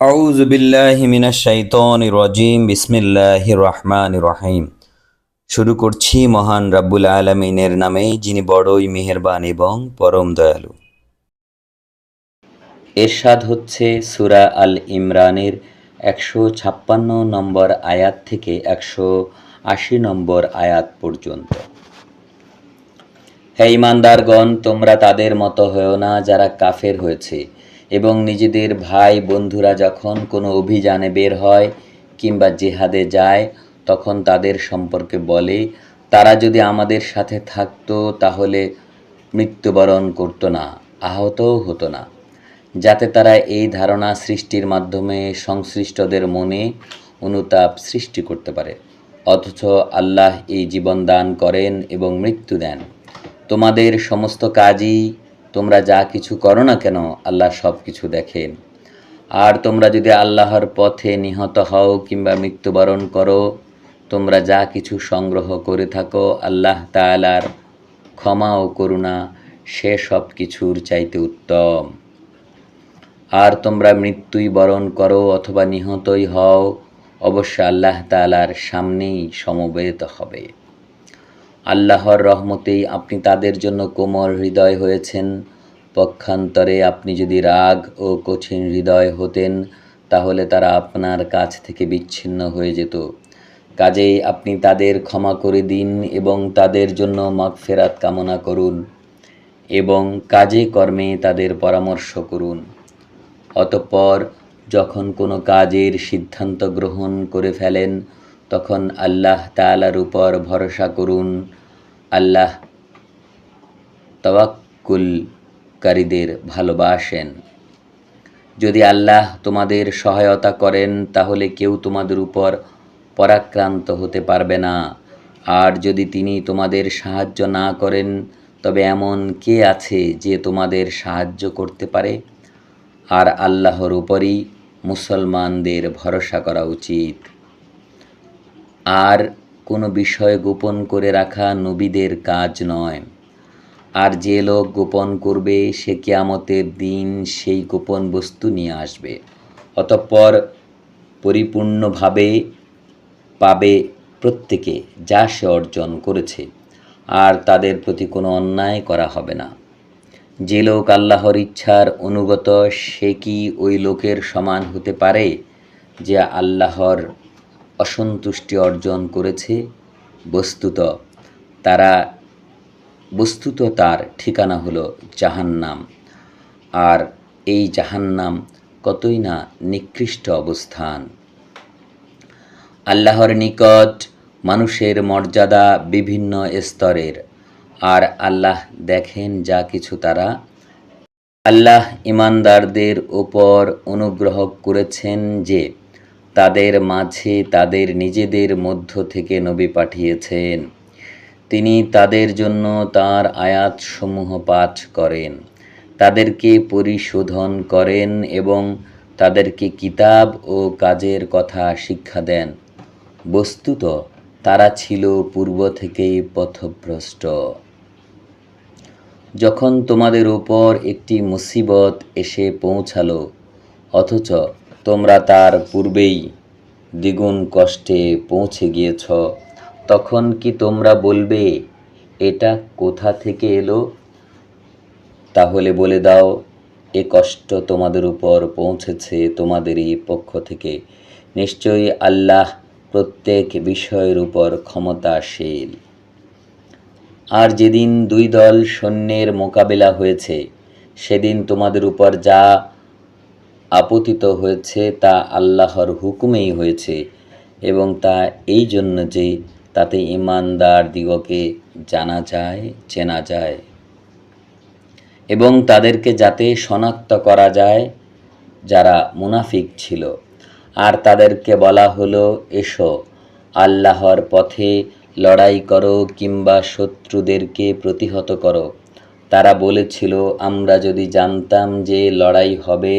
আউজ বিল্লাহ মিনা শাইতন রজিম বিসমিল্লাহ রহমান রহিম। শুরু করছি মহান রাব্বুল আলামিনের নামে, যিনি বড়ই মেহেরবান এবং পরম দয়ালু। এরশাদ হচ্ছে সুরা আল ইমরানের একশো ছাপ্পান্ন নম্বর আয়াত থেকে একশো আশি নম্বর আয়াত পর্যন্ত। হে ইমানদারগণ, তোমরা তাদের মতো হয়েও না যারা কাফের হয়েছে। এবং নিজেদের ভাই বন্ধুরা যখন কোনো অভিযানে বের হয় কিংবা জেহাদে যায়, তখন তাদের সম্পর্কে বলে, তারা যদি আমাদের সাথে থাকতো, তাহলে মৃত্যুবরণ করতো না, আহতও হতো না। যাতে তারা এই ধারণা সৃষ্টির মাধ্যমে সংশ্লিষ্টদের মনে অনুতাপ সৃষ্টি করতে পারে। অথচ আল্লাহ এই জীবন দান করেন এবং মৃত্যু দেন। তোমাদের সমস্ত কাজই তোমরা যা কিছু করো না কেন, আল্লাহ সব কিছু দেখেন। আর তোমরা যদি আল্লাহর পথে নিহত হও কিংবা মৃত্যুবরণ করো, তোমরা যা কিছু সংগ্রহ করে থাকো, আল্লাহ তাআলার ক্ষমা ও করুণা, সে সব কিছুর চাইতে উত্তম। আর তোমরা মৃত্যুই বরণ করো অথবা নিহতই হও অবশ্য আল্লাহ তাআলার সামনেই সমবেত হবে। আল্লাহর রহমতেই আপনি তাদের জন্য কোমল হৃদয় হয়েছেন। পক্ষান্তরে আপনি যদি রাগ ও কঠিন হৃদয় হতেন, তাহলে তারা আপনার কাছ থেকে বিচ্ছিন্ন হয়ে যেত। কাজেই আপনি তাদের ক্ষমা করে দিন এবং তাদের জন্য মাগফেরাত কামনা করুন এবং কাজে কর্মে তাদের পরামর্শ করুন। অতঃপর যখন কোনো কাজের সিদ্ধান্ত গ্রহণ করে ফেলেন, তখন আল্লাহ তাআলার উপর ভরসা করুন। আল্লাহ তওয়াক্কুলকারীদের ভালোবাসেন। যদি আল্লাহ তোমাদের সহায়তা করেন, তাহলে কেউ তোমাদের উপর পরাক্রান্ত হতে পারবে না। আর যদি তিনি তোমাদের সাহায্য না করেন, তবে এমন কে আছে যে তোমাদের সাহায্য করতে পারে? আর আল্লাহর উপরই মুসলমানদের ভরসা করা উচিত। আর কোনো বিষয় গোপন করে রাখা নবীদের কাজ নয়। আর যে লোক গোপন করবে, সে কেয়ামতের দিন সেই গোপন বস্তু নিয়ে আসবে। অতঃপর পরিপূর্ণভাবে পাবে প্রত্যেকে যা সে অর্জন করেছে, আর তাদের প্রতি কোনো অন্যায় করা হবে না। যে লোক আল্লাহর ইচ্ছার অনুগত, সে কি ওই লোকের সমান হতে পারে যে আল্লাহর অসন্তুষ্টি অর্জন করেছে? বস্তুত তারা বস্তুত তার ঠিকানা হলো জাহান্নাম। আর এই জাহান্নাম কতই না নিকৃষ্ট অবস্থান। আল্লাহর নিকট মানুষের মর্যাদা বিভিন্ন স্তরের। আর আল্লাহ দেখেন যা কিছু তারা। আল্লাহ ইমানদারদের ওপর অনুগ্রহ করেছেন যে তাদের মাঝে তাদের নিজেদের মধ্য থেকে নবী পাঠিয়েছেন। তিনি তাদের জন্য তার আয়াতসমূহ পাঠ করেন, তাদেরকে পরিশোধন করেন এবং তাদেরকে কিতাব ও কাজের কথা শিক্ষা দেন। বস্তুত তারা ছিল পূর্ব থেকেই পথভ্রষ্ট। যখন তোমাদের ওপর একটি মুসিবত এসে পৌঁছালো, অথচ তোমরা তার পূর্বেই দ্বিগুণ কষ্টে পৌঁছে গিয়েছ তখন কি তোমরা বলবে, এটা কোথা থেকে এলো? তাহলে বলে দাও, এ কষ্ট তোমাদের উপর পৌঁছেছে তোমাদেরই পক্ষ থেকে। নিশ্চয়ই আল্লাহ প্রত্যেক বিষয়ের উপর ক্ষমতাশীল। আর যেদিন দুই দল সৈন্যের মোকাবেলা হয়েছে, সেদিন তোমাদের উপর যা আপতিত হয়েছে তা আল্লাহর হুকুমেই হয়েছে এবং তা এই জন্য যে তাতে ইমানদার দিগকে জানা যায়, চেনা যায় এবং তাদেরকে যাতে শনাক্ত করা যায়, যারা মুনাফিক ছিল। আর তাদেরকে বলা হলো, এসো, আল্লাহর পথে লড়াই করো কিংবা শত্রুদেরকে প্রতিহত করো। তারা বলেছিল, আমরা যদি জানতাম যে লড়াই হবে,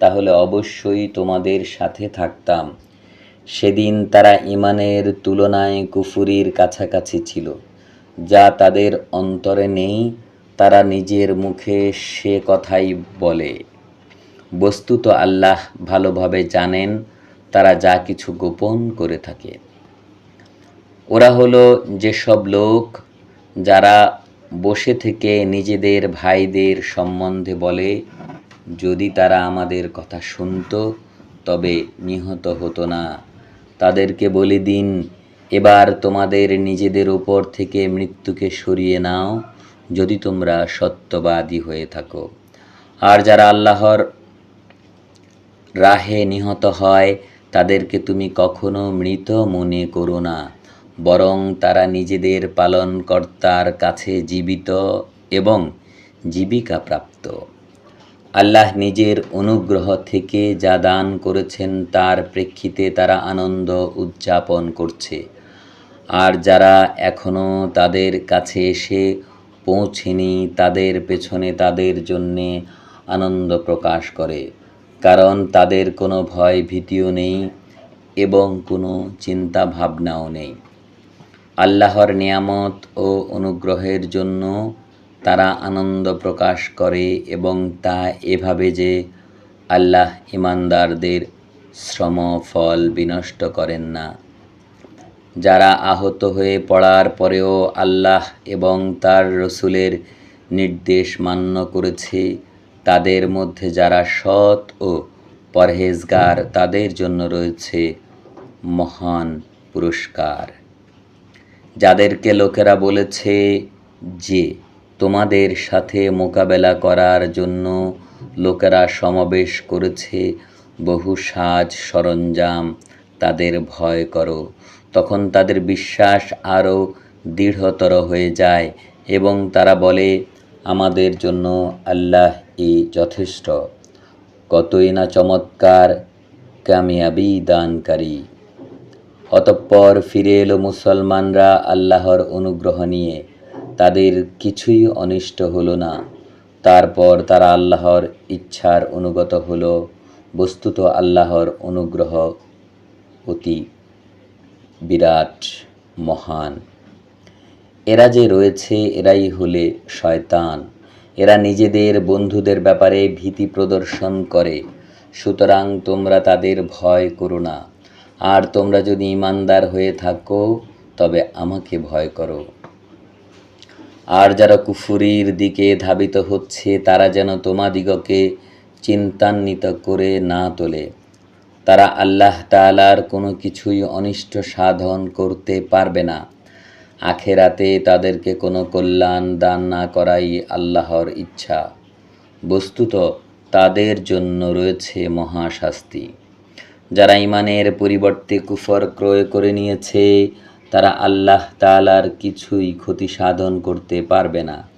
তাহলে অবশ্যই তোমাদের সাথে থাকতাম। সেদিন তারা ইমানের তুলনায় কুফুরির কাছাকাছি ছিল। যা তাদের অন্তরে নেই, তারা নিজের মুখে সে কথাই বলে। বস্তুত আল্লাহ ভালোভাবে জানেন, তারা যা কিছু গোপন করে থাকে। ওরা হলো যেসব লোক যারা বসে থেকে নিজেদের ভাইদের সম্বন্ধে বলে, যদি তারা আমাদের কথা শুনত, তবে নিহত হতো না। তাদেরকে বলে দিন, এবার তোমাদের নিজেদের উপর থেকে মৃত্যুকে সরিয়ে নাও, যদি তোমরা সত্যবাদী হয়ে থাকো। আর যারা আল্লাহর রাহে নিহত হয়, তাদেরকে তুমি কখনো মৃত মনে করো না, বরং তারা নিজেদের পালনকর্তার কাছে জীবিত এবং জীবিকা প্রাপ্ত আল্লাহ নিজের অনুগ্রহ থেকে যা দান করেছেন, তার প্রেক্ষিতে তারা আনন্দ উদযাপন করছে। আর যারা এখনও তাদের কাছে এসে পৌঁছেনি, তাদের পেছনে তাদের জন্যে আনন্দ প্রকাশ করে। কারণ তাদের কোনো ভয় ভীতিও নেই এবং কোনো চিন্তা ভাবনাও নেই। আল্লাহর নিয়ামত ও অনুগ্রহের জন্য তারা আনন্দ প্রকাশ করে এবং তা এভাবে যে আল্লাহ ইমানদারদের শ্রম ফল বিনষ্ট করেন না। যারা আহত হয়ে পড়ার পরেও আল্লাহ এবং তার রসুলের নির্দেশ মান্য করেছে, তাদের মধ্যে যারা সৎ ও পরহেজগার, তাদের জন্য রয়েছে মহান পুরস্কার। যাদেরকে লোকেরা বলেছে যে তোমাদের সাথে মোকাবেলা করার জন্য লোকেরা সমাবেশ করেছে। বহু সাজ সরঞ্জাম তাদের ভয় করো। তখন তাদের বিশ্বাস আরও দৃঢ়তর হয়ে যায় এবং তারা বলে, আমাদের জন্য আল্লাহ এই যথেষ্ট। কতই না চমৎকার কামিয়াবি দানকারী। অতঃপর ফিরে এলো মুসলমানরা আল্লাহর অনুগ্রহ নিয়ে। তাদের কিছুই অনিষ্ট হলো না। তারপর তারা আল্লাহর ইচ্ছার অনুগত হল, বস্তুত আল্লাহর অনুগ্রহ অতি বিরাট, মহান। এরা যে রয়েছে, এরাই হলে শয়তান। এরা নিজেদের বন্ধুদের ব্যাপারে ভীতি প্রদর্শন করে। সুতরাং তোমরা তাদের ভয় করো না। আর তোমরা যদি ইমানদার হয়ে থাকো, তবে আমাকে ভয় করো। আর যারা কুফুরির দিকে ধাবিত হচ্ছে, তারা যেন তোমাদিগকে চিন্তান্বিত করে না তোলে। তারা আল্লাহ তালার কোনো কিছুই অনিষ্ট সাধন করতে পারবে না। আখেরাতে তাদেরকে কোনো কল্যাণ দান না করাই আল্লাহর ইচ্ছা। বস্তুত তাদের জন্য রয়েছে মহাশাস্তি। যারা ইমানের পরিবর্তে কুফর ক্রয় করে নিয়েছে তারা আল্লাহ তালার কিছুই ক্ষতি সাধন করতে পারবে না।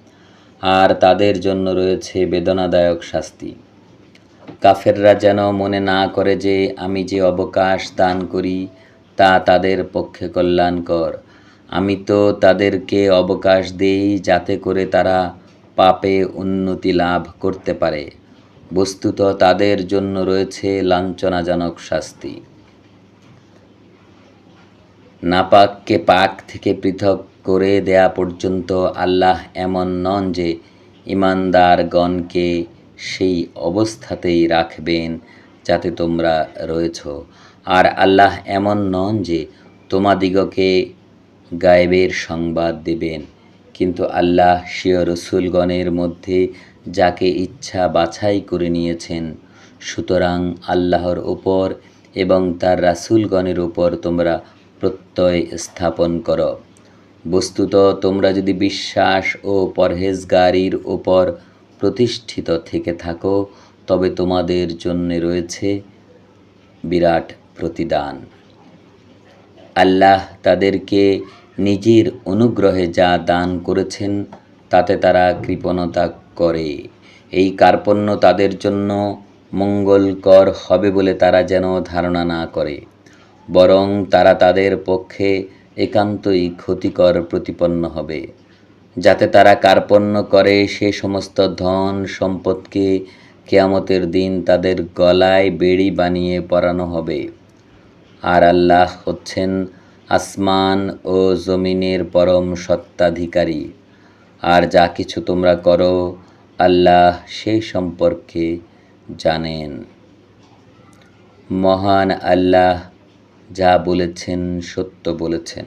আর তাদের জন্য রয়েছে বেদনাদায়ক শাস্তি। কাফেররা যেন মনে না করে যে আমি যে অবকাশ দান করি, তা তাদের পক্ষে কল্যাণকর। আমি তো তাদেরকে অবকাশ দেই যাতে করে তারা পাপে উন্নতি লাভ করতে পারে। বস্তুত তাদের জন্য রয়েছে লাঞ্ছনাজনক শাস্তি। নাপাককে পাক থেকে পৃথক করে দেয়া পর্যন্ত আল্লাহ এমন নন যে ইমানদারগণকে সেই অবস্থাতেই রাখবেন যাতে তোমরা রয়েছ। আর আল্লাহ এমন নন যে তোমাদিগকে গায়েবের সংবাদ দেবেন। কিন্তু আল্লাহ শিয় রসুলগণের মধ্যে যাকে ইচ্ছা বাছাই করে নিয়েছেন, সুতরাং আল্লাহর ওপর এবং তার রাসুলগণের ওপর তোমরা প্রত্যয় স্থাপন করো। বস্তুত তোমরা যদি বিশ্বাস ও পরহেজগারির ওপর প্রতিষ্ঠিত থেকে থাকো, তবে তোমাদের জন্য রয়েছে বিরাট প্রতিদান। আল্লাহ তাদেরকে নিজের অনুগ্রহে যা দান করেছেন, তাতে তারা কৃপণতা করে। এই কার্পণ্য তাদের জন্য মঙ্গলকর হবে বলে তারা যেন ধারণা না করে। বরং তারা তাদের পক্ষে একান্তই ক্ষতিকর প্রতিপন্ন হবে। যাতে তারা কার্পণ্য করে সে সমস্ত ধন সম্পদকে কেয়ামতের দিন তাদের গলায় বেড়ি বানিয়ে পরানো হবে। আর আল্লাহ হচ্ছেন আসমান ও জমিনের পরম সত্ত্বাধিকারী আর যা কিছু তোমরা করো, আল্লাহ সেই সম্পর্কে জানেন। মহান আল্লাহ যা বলেছেন সত্য বলেছেন।